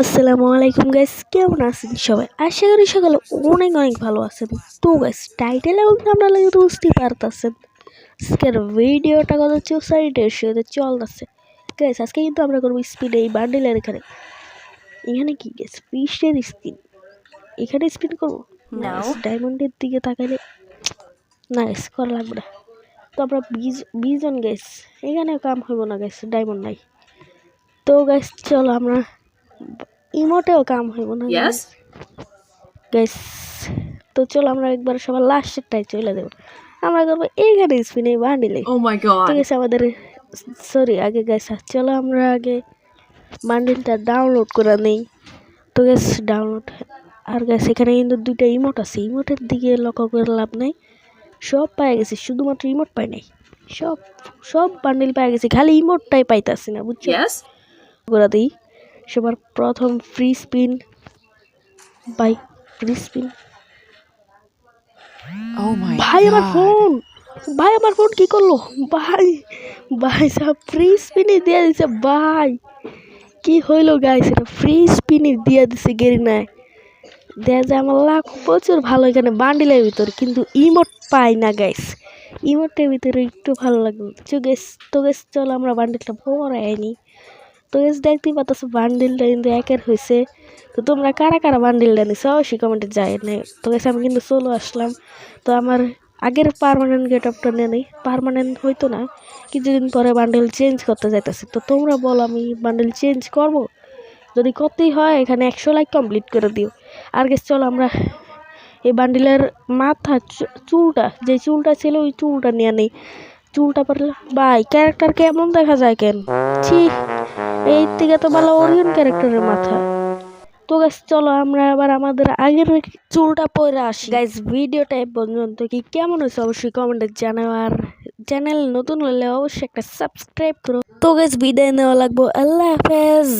আসসালামু আলাইকুম গাইস কেমন আছেন সবাই? আশা করি সকালে অনেক অনেক ভালো আছেন। তো গাইস টাইটেল এবং আপনারা লাগে বুঝতেই পারতেছেন। আজকের ভিডিওটা কত চৌসাইডের সাথে চলতেছে। গাইস আজকে কিন্তু আমরা করব স্পিড এই বান্ডেলের এখানে। এখানে কি গেস ফিশের স্পিন এখানে স্পিন করব. ডায়মন্ডের দিকে তাকাইলে। না গেস করা লাগবে না। তো আমরা বিশ বিশ জন গেস এখানে কাম হইব না গেস ডায়মন্ড নাই। তো গাইস চলো আমরা ইমোটেও কাম হইব না Yes? গাইস তো চলো আমরা একবার সবার লাস্টেরটাই চলে দেবো আমরা করব এইখানে স্পিনে বান্ডিলে Oh my ঠিক আছে আমাদের সরি আগে গাইস চলো আমরা আগে বান্ডিলটা ডাউনলোড করে নেই। তো গ্যাস ডাউনলোড আর গ্যাস এখানে কিন্তু দুইটা ইমোট আছে। ইমোটের দিকে লক্ষ্য করে লাভ নাই। সব পাই গেছি শুধুমাত্র ইমোট পাই নাই। সব সব বান্ডিল পাই গেছি খালি ইমোটটাই পাইতাছি না বুঝছ? করে দিই। সবার প্রথম free spin by free spin ভাই আমার ফোন ভাই আমার ফোন কি করল? ভাই ভাই সব ফ্রি স্পিনই দিয়ে দিছে ভাই। কি হইল গাইস এটা ফ্রি স্পিনই দিয়ে দিছে গেরিনায় দেয়া যায় আমার লাখ প্রচুর ভালো এখানে বান্ডিলের ভিতর কিন্তু ইমোট পাই না গাইস ইমোটের ভিতরে একটু ভালো লাগল তো গেস তো গেস চলো আমরা বান্ডিলটা ভরাই নি তো গেস দেখতেই পাচ্ছ বান্ডিলটা কিন্তু একের হয়েছে তো তোমরা কারা কারা বান্ডিলটা নিছো, অবশ্যই কমেন্টে যায় না তো গেছে আমি কিন্তু চলে আসলাম। তো আমার আগের পারমানেন্ট গেট আপটা নিয়ে নেই। পারমানেন্ট হইতো না, কিছুদিন পরে বান্ডেল চেঞ্জ করতে যাইতেছি। তো তোমরা বলো, আমি বান্ডেল চেঞ্জ করব? যদি করতেই হয়, এখানে একশো লাইক কমপ্লিট করে দিও। আর গেছ চলো আমরা এই বান্ডিলের মাথা চুলটা, যে চুলটা ছিল, ওই চুলটা নিয়ে নেই। চুলটা পারলে বাই ক্যারেক্টার কেমন দেখা যায় কেন? ছি। এই থেকে তো ভালো অরিয়ন ক্যারেক্টারের মাথা। তো গাইস চলো আমরা আবার আমাদের আগের চুলটা পরে আসি। গাইস ভিডিওটা পর্যন্ত কি কেমন হয়েছে অবশ্যই কমেন্টে জানাও। আর চ্যানেল নতুন হলে অবশ্যই একটা সাবস্ক্রাইব করো। তো গাইস বিদায় নেওয়া লাগবো। আল্লাহ হাফেজ।